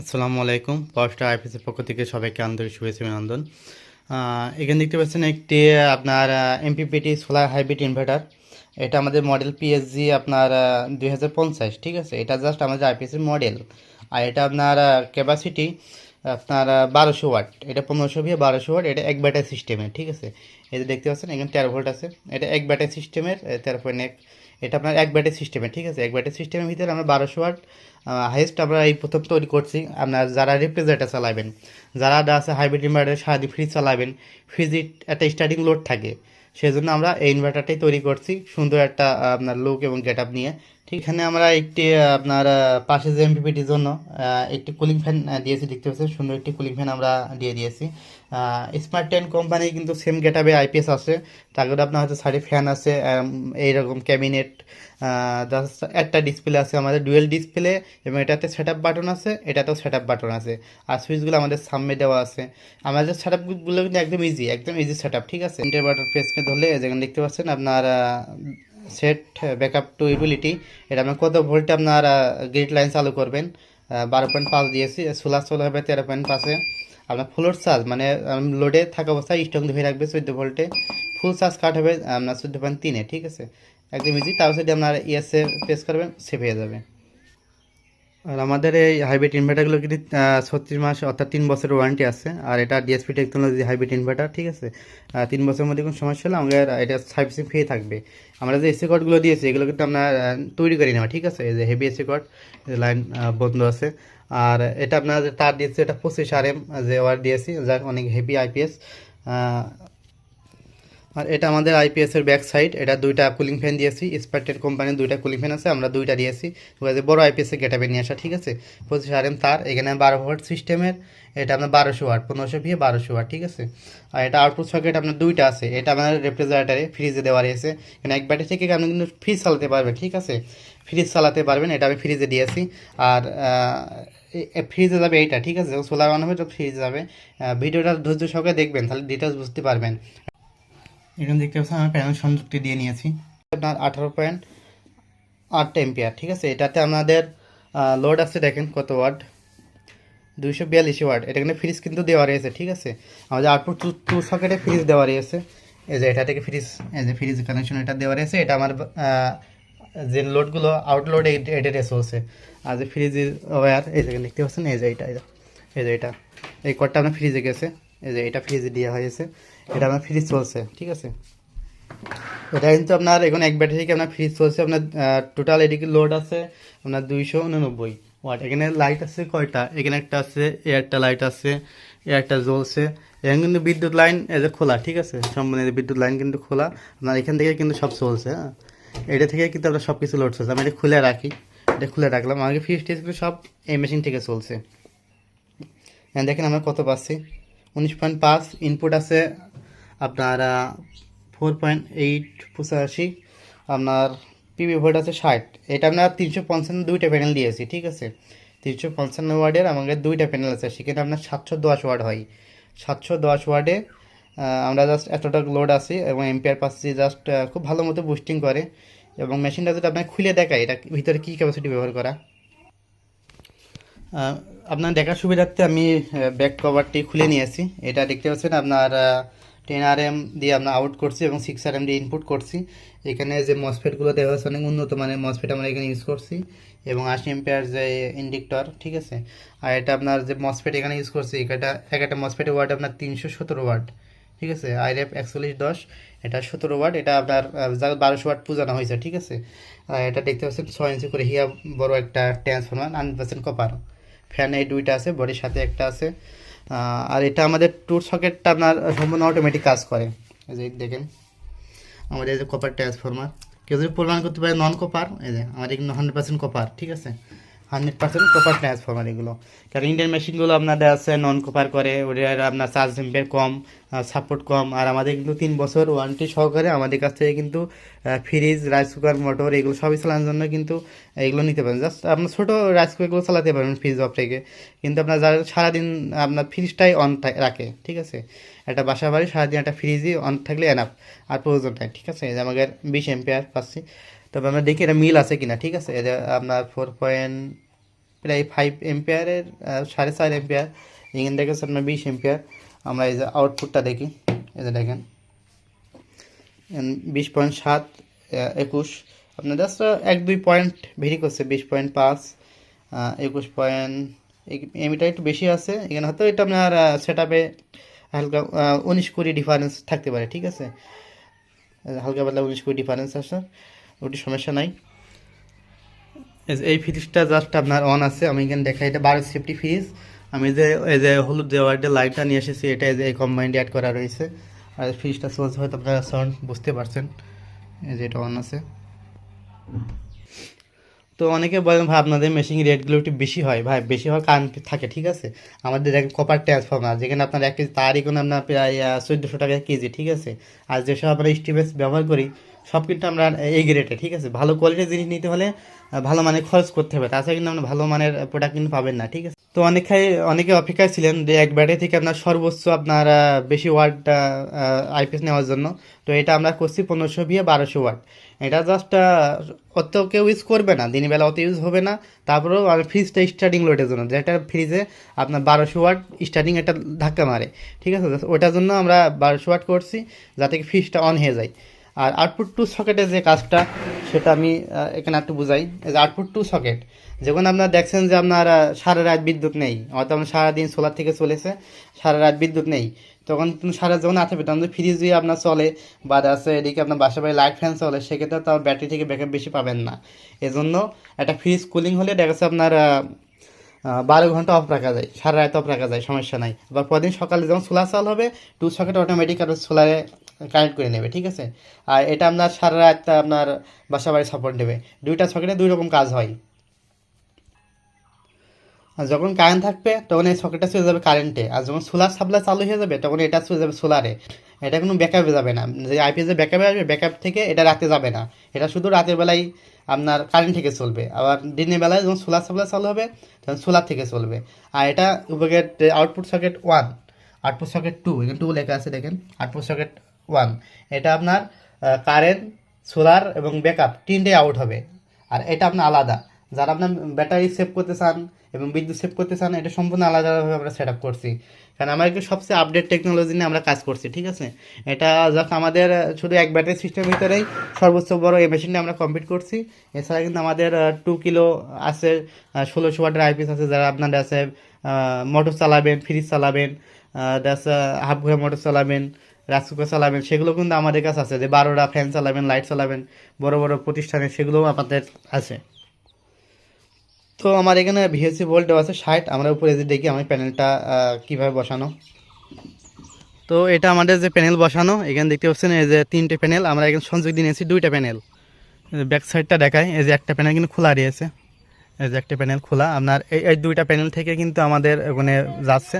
আসসালামু আলাইকুম। পাওয়ারস্টার আইপিএসের পক্ষ থেকে সবাইকে আন্তরিক শুভেচ্ছা অভিনন্দন। এখানে দেখতে পাচ্ছেন একটি আপনার এমপিপিটি সোলার হাইব্রিড ইনভার্টার এটা আমাদের মডেল পিএসজি আপনার দুই হাজার পঞ্চাশ, ঠিক আছে? এটা জাস্ট আমাদের আইপিএসের মডেল আর এটা আপনার ক্যাপাসিটি আপনার বারোশো ওয়াট। এটা পনেরোশো ভিয়ে বারোশো ওয়াট, এটা এক ব্যাটারি সিস্টেমের ঠিক আছে? যে দেখতে পাচ্ছেন, এখানে তেরো ভোল্ট আছে। এটা এক ব্যাটারি সিস্টেমের তেরো পয়েন্ট এক। এটা আপনার এক ব্যাটারি সিস্টেমের ঠিক আছে? এক ব্যাটারি সিস্টেমের ভিতরে আমরা বারোশো ওয়াট হাইয়েস্ট আমরা এই প্রথম তৈরি করছি। আপনার যারা রেফ্রিজারেটার চালাবেন, যারা আছে হাইব্রিড ইনভার্টার সারাদিন ফ্রিজ চালাবেন ফ্রিজে একটা স্টার্টিং লোড থাকে। সেই জন্য আমরা এই ইনভার্টারটাই তৈরি করছি, সুন্দর একটা আপনার লুক এবং গেট আপ নিয়ে। ঠিক। এখানে আমরা একটি আপনার পাশে যে এমপিপিটির জন্য একটি কুলিং ফ্যান দিয়েছি, দেখতে পাচ্ছেন, সুন্দর একটি কুলিং ফ্যান আমরা দিয়ে দিয়েছি। স্মার্ট টেন কোম্পানি কিন্তু সেম গেট আপে আইপিএস আছে তারপরে আপনার হয়তো সাইডে ফ্যান আছে এইরকম ক্যাবিনেট একটা ডিসপ্লে আছে আমাদের ডুয়েল ডিসপ্লে এবং এটাতে সেট বাটন আছে, এটাতেও সেট বাটন আছে। আর সুইচগুলো আমাদের সামনে দেওয়া আছে। আমাদের সেট আপগুলো কিন্তু একদম ইজি একদম ইজি সেট ঠিক আছে? ইন্টার বাটন প্রেসকে ধরলে যেখানে দেখতে পাচ্ছেন, আপনার সেট ব্যাকআপ টু ইউটিলিটি এটা আপনার কত ভোল্টে আপনার গ্রিড লাইন চালু করবেন? বারো পয়েন্ট পাঁচ দিয়েছি সোলার চলে হবে তেরো পয়েন্ট পাঁচে। আপনার ফুলোর চার্জ মানে লোডে থাকা অবস্থায় স্ট্রং ধরে রাখবে চোদ্দ ভোল্টে ফুল চার্জ কাট হবে, আপনার চোদ্দ পয়েন্ট তিনে, ঠিক আছে? একদম ইজি তারপর সাথে আপনার ইয়েসে প্রেস করবেন সেভ হয়ে যাবে। আর আমাদের এই হাইব্রিড ইনভার্টারগুলো কিন্তু ছত্রিশ মাস অর্থাৎ তিন বছরের ওয়ারেন্টি আছে। আর এটা ডিএসপি টেকনোলজি হাইব্রিড ইনভার্টার ঠিক আছে? তিন বছরের মধ্যে কোনো সমস্যা হলে আমাদের এটা সার্ভিসিং ফ্রি থাকবে। আমরা যে এসি কোডগুলো দিয়েছি, এগুলো কিন্তু আমরা তৈরি করি নেওয়া ঠিক আছে? এই যে হেভি এসি কোড লাইন বন্ধ আছে। আর এটা আপনার তার দিয়েছে, এটা পঁচিশ আর এম যে ওয়ার দিয়েছি, যার অনেক হেভি আইপিএস আর এটা আমাদের আইপিএস এর ব্যাক সাইড এটা দুইটা কুলিং ফ্যান দিয়েছি স্পার্টের কোম্পানির দুইটা কুলিং ফ্যান আছে, আমরা দুইটা দিয়েছি। বড় আইপিএস এর গেটাবে নিয়ে আসা, ঠিক আছে? পঁচিশ আর এম তার, এখানে বারো ভোল্ট সিস্টেমের এটা আপনার বারোশো ওয়াট পনেরোশো ভিয়ে বারোশো ওয়াট ঠিক আছে? আর এটা আউটপুট সকেট আপনার দুইটা আছে, এটা আপনার রেফ্রিজারেটারে ফ্রিজে দেওয়া রয়েছে। এখানে এক ব্যাটারি থেকে আপনি কিন্তু ফ্রিজ চালাতে পারবেন, ঠিক আছে? ফ্রিজ চালাতে পারবেন, এটা আমি ফ্রিজে দিয়েছি। আর ফ্রিজে যাবে এইটা, ঠিক আছে? সোলার অন হবে তো ফ্রিজে যাবে। ভিডিওটা ধৈর্য সহকারে দেখবেন, তাহলে ডিটেলস বুঝতে পারবেন। এখানে দেখতে পাচ্ছেন আমি প্যানেল সংযুক্তি দিয়ে নিয়েছি। আপনার আঠারো পয়েন্ট আট এম্পিয়ার ঠিক আছে? এটাতে আমাদের লোড আছে দেখেন কত ওয়াট দুইশো বিয়াল্লিশ ওয়াট এটা কিন্তু ফ্রিজ কিন্তু দেওয়া রয়েছে ঠিক আছে? আমাদের আউটপুট টু টু সকেটে ফ্রিজ দেওয়া রয়েছে এই যে এটা থেকে ফ্রিজ এই যে ফ্রিজ কানেকশন এটা দেওয়া রয়েছে এটা আমার যে লোডগুলো আউটলোড এটা চলছে আর যে ফ্রিজের ওয়্যার এই যে দেখতে পাচ্ছেন? এই যে এটা এই যে, এটা। এই কডটা আপনার ফ্রিজে গেছে। এই যে এটা ফ্রিজে দেওয়া হয়েছে। এটা আপনার ফ্রিজ চলছে, ঠিক আছে? এটা কিন্তু আপনার এখন এক ব্যাটারি থেকে আপনার ফ্রিজ চলছে, আপনার টোটাল এদিকে লোড আছে আপনার দুইশো উননব্বই ওয়াট এখানে লাইট আছে কয়টা? এখানে একটা আছে এ একটা লাইট আছে এ একটা জ্বলছে। এখানে কিন্তু বিদ্যুৎ লাইন যে খোলা, ঠিক আছে? সম্পূর্ণ বিদ্যুৎ লাইন কিন্তু খোলা। আপনার এখান থেকে কিন্তু সব চলছে হ্যাঁ? এটা থেকে কিন্তু আমরা সব কিছু লোড চলছে। আমি এটা খুলে রাখি, এটা খুলে রাখলাম। আমাকে ফ্রিজ টেস্টগুলো সব এই মেশিন থেকে চলছে। হ্যাঁ দেখেন আমরা কত পাচ্ছি? উনিশ পয়েন্ট পাঁচ ইনপুট আছে আপনার ফোর পয়েন্ট এইট পঁচাশি, আপনার পিবি ভোল্ট আছে ষাট। এটা আপনার তিনশো পঞ্চান্ন দুইটা প্যানেল দিয়েছি, ঠিক আছে? তিনশো পঞ্চান্ন ওয়ার্ডের আমাদের দুইটা প্যানেল আছে সেখানে আপনার সাতশো দশ ওয়ার্ড হয়। সাতশো দশ ওয়ার্ডে আমরা জাস্ট এতটা লোড আছি এবং এম্পিয়ার পাচ্ছি জাস্ট খুব ভালো মতো বুস্টিং করে এবং মেশিনটা যদি আপনাকে খুলে দেখায়, এটা ভিতরে কী ক্যাপাসিটি ব্যবহার করা? আপনার দেখার সুবিধার্থে আমি ব্যাক কভারটি খুলে নিয়েছি। এটা দেখতে পাচ্ছেন আপনার টেন আর এম দিয়ে আমরা আউট করছি এবং সিক্স আর এম দিয়ে ইনপুট করছি। এখানে যে মসফেটগুলো দেওয়া হয়েছে অনেক উন্নত মানের মসফেট আমরা এখানে ইউজ করছি এবং আশি এম্পিয়ার যে ইন্ডিক্টর ঠিক আছে? আর এটা আপনার যে মসফেট এখানে ইউজ করছি, এটা এক একটা মসফেটের ওয়াট আপনার তিনশো সতেরো ওয়াট ঠিক আছে? আইরেফ একচল্লিশ দশ, এটা সতেরো ওয়াট এটা আপনার বারোশো ওয়াট পূজানো হয়েছে, ঠিক আছে? আর এটা দেখতে পাচ্ছেন ছয় ইঞ্চি করে হিয়া বড় একটা transformer hundred percent copper fan এই দুইটা আছে বডির সাথে একটা আছে। আর এটা আমাদের টুর সকেটটা আপনার সম্পূর্ণ অটোমেটিক কাজ করে। এই যে দেখেন, আমাদের এই যে কপার ট্রান্সফরমার কেউ যদি পরিমাণ করতে পারে নন কপার এই যে আমাদের কিন্তু হান্ড্রেড পার্সেন্ট কপার ঠিক আছে? হান্ড্রেড পার্সেন্ট কপার ট্রান্সফর্মার এগুলো। কারণ ইন্ডিয়ান মেশিনগুলো আপনাদের আছে নন কপার করে, ওদের আপনার চার্জ এম্পের কম সাপোর্ট কম। আর আমাদের কিন্তু তিন বছর ওয়ারেন্টি সহকারে আমাদের কাছ থেকে কিন্তু ফ্রিজ রাইস কুকার মোটর এগুলো সবই চালানোর জন্য কিন্তু এগুলো নিতে পারেন। জাস্ট আপনার ছোটো রাইস কুকারগুলো চালাতে পারবেন ফ্রিজ অফ থেকে কিন্তু আপনার যারা সারাদিন আপনার ফ্রিজটাই অন রাখে, ঠিক আছে? একটা বাসা বাড়ি সারাদিন একটা ফ্রিজই অন থাকলে এনাফ আর প্রয়োজন নাই, ঠিক আছে? আমাদের বিশ এম্পিয়ার পাচ্ছি। তবে আমরা দেখি এটা মিল আছে কিনা, ঠিক আছে? এটা আপনার ফোর পয়েন্ট প্রায় ফাইভ এম্পিয়ারের সাড়ে চার এম্পিয়ার এখানে দেখেছে আপনার বিশ এম্পিয়ার আমরা এই যে আউটপুটটা দেখি, এই যে দেখেন। বিশ পয়েন্ট সাত একুশ। আপনার জাস্ট এক, দুই পয়েন্ট ভেরি করছে, বিশ পয়েন্ট পাঁচ একুশ পয়েন্ট এমিটা একটু বেশি আছে। এখানে হয়তো এটা আপনার সেট আপে হালকা উনিশ কুড়ি ডিফারেন্স থাকতে পারে, ঠিক আছে? হালকা পাতলা উনিশ কুড়ি ডিফারেন্স আছে, ওটি সমস্যা নাই। এই ফ্রিজটা জাস্ট আপনার অন আছে, আমি এখানে দেখা এটা বারো সেফটি ফ্রিজ আমি যে, এই যে হলুদ দেওয়ার যে লাইটটা নিয়ে এসেছি, এটা এই যে এই কম্বাইন্ড অ্যাড করা রয়েছে। আর ফ্রিজটা চলছে হয়তো আপনারা সাউন্ড বুঝতে পারছেন। এই যে এটা অন আছে। তো অনেকে বলেন, ভাই, আপনাদের মেশিন রেটগুলো একটু বেশি হয়। ভাই, বেশি হওয়ার কারণ থাকে, ঠিক আছে? আমাদের এক কপার ট্রান্সফর্মার যেখানে আপনার এক কেজি তার এখানে আপনার প্রায় চোদ্দোশো টাকা কেজি, ঠিক আছে? আর যেসব আমরা স্টিভেস ব্যবহার করি সব কিন্তু আমরা এই গ্রেটে ঠিক আছে? ভালো কোয়ালিটির জিনিস নিতে হলে ভালো মানের খরচ করতে হবে। তাছাড়া কিন্তু আপনার ভালো মানের প্রোডাক্ট কিন্তু পাবেন না, ঠিক আছে? তো অনেকে অনেকে অপেক্ষায় ছিলেন যে এক ব্যাটারি থেকে আপনার সর্বোচ্চ আপনার বেশি ওয়াট আইপিএস নেওয়ার জন্য। তো এটা আমরা করছি পনেরোশো বিয়ে বারোশো ওয়াট এটা জাস্ট অত কেউ ইউজ করবে না দিনের বেলা অত ইউজ হবে না। তারপরেও ফ্রিজটা স্টার্টিং লোডের জন্য। যেটা ফ্রিজে আপনার বারোশো ওয়াট স্টার্টিং একটা ধাক্কা মারে, ঠিক আছে? ওটার জন্য আমরা বারোশো ওয়াট করছি, যাতে ফ্রিজটা অন হয়ে যায়। আর আউটপুট টু সকেটের যে কাজটা, সেটা আমি এখানে একটু বুঝাই। যে আউটপুট টু সকেট যখন আপনার দেখছেন যে আপনার সারা রাত বিদ্যুৎ নেই আপনার সারাদিন সোলার থেকে চলেছে, সারা রাত বিদ্যুৎ নেই, তখন সারা যখন থাকবে তখন যদি ফ্রিজ দিয়ে আপনার চলে, বা আছে এদিকে আপনার বাসা বাড়ি লাইট ফ্যান চলে, সেক্ষেত্রে তো ব্যাটারি থেকে ব্যাকআপ বেশি পাবেন না। এজন্য একটা ফ্রিজ কুলিং হলে দেখা যাচ্ছে আপনার বারো ঘণ্টা অফ রাখা যায়, সারা রাত অফ রাখা যায়, সমস্যা নাই। আবার পরদিন সকালে যখন সোলার চাল হবে টু সকেট অটোমেটিক আর সোলারে কানেক্ট করে নেবে, ঠিক আছে? আর এটা আপনার সারা রাত আপনার বাসা বাড়ি সাপোর্ট দেবে দুইটা সকেটে দুই রকম কাজ হয়। আর যখন কারেন্ট থাকবে, তখন এই সকেটটা চলে যাবে কারেন্টে আর যখন সোলার সাপ্লাই চালু হয়ে যাবে, তখন এটা চলে যাবে সোলারে এটা কোনো ব্যাকআপে যাবে না। যে আইপিএস ব্যাকআপে আসবে ব্যাকআপ থেকে এটা রাতে যাবে না। এটা শুধু রাতের বেলায় আপনার কারেন্ট থেকে চলবে। আবার দিনের বেলায় যখন সোলার সাপ্লাই চালু হবে, তখন সোলার থেকে চলবে। আর এটা উপকেট output socket one output socket two এখানে টু লেখা আছে, দেখেন। আউটপুট সকেট ওয়ান এটা আপনার কারেন্ট সোলার এবং ব্যাকআপ তিনটেই আউট হবে। আর এটা আপনার আলাদা। যারা আপনার ব্যাটারি সেভ করতে চান এবং বিদ্যুৎ সেভ করতে চান, এটা সম্পূর্ণ আলাদাভাবে আমরা সেট আপ করছি। কারণ আমরা একটু সবচেয়ে আপডেট টেকনোলজি নিয়ে আমরা কাজ করছি, ঠিক আছে? এটা জাস্ট আমাদের শুধু এক ব্যাটারি সিস্টেমের ভিতরেই সর্বোচ্চ বড় এই মেশিনটা আমরা কমপ্লিট করছি। এছাড়া কিন্তু আমাদের টু কিলো আছে ষোলোশো ওয়াটের আইপিএস আছে যারা আপনার আছে মোটর চালাবেন ফ্রিজ চালাবেন হাফ ঘোরা মোটর চালাবেন রাইস কুকার চালাবেন, সেগুলো কিন্তু আমাদের কাছে আছে। যে বারোটা ফ্যান চালাবেন লাইট চালাবেন, বড় বড় প্রতিষ্ঠানে সেগুলোও আমাদের আছে। তো আমার এখানে ভিএসসি ভোল্ট আছে, ষাট। আমরা উপরে যে দেখি আমার প্যানেলটা কীভাবে বসানো। তো এটা আমাদের যে প্যানেল বসানো, এখানে দেখতে পাচ্ছেন এই যে তিনটে প্যানেল আমরা এখানে সংযোগ দিয়ে নিয়েছি দুইটা প্যানেল ব্যাক সাইডটা দেখায় এই যে একটা প্যানেল কিন্তু খোলা রয়েছে। এই যে একটা প্যানেল খোলা। আপনার এই দুইটা প্যানেল থেকে কিন্তু আমাদের ওখানে যাচ্ছে।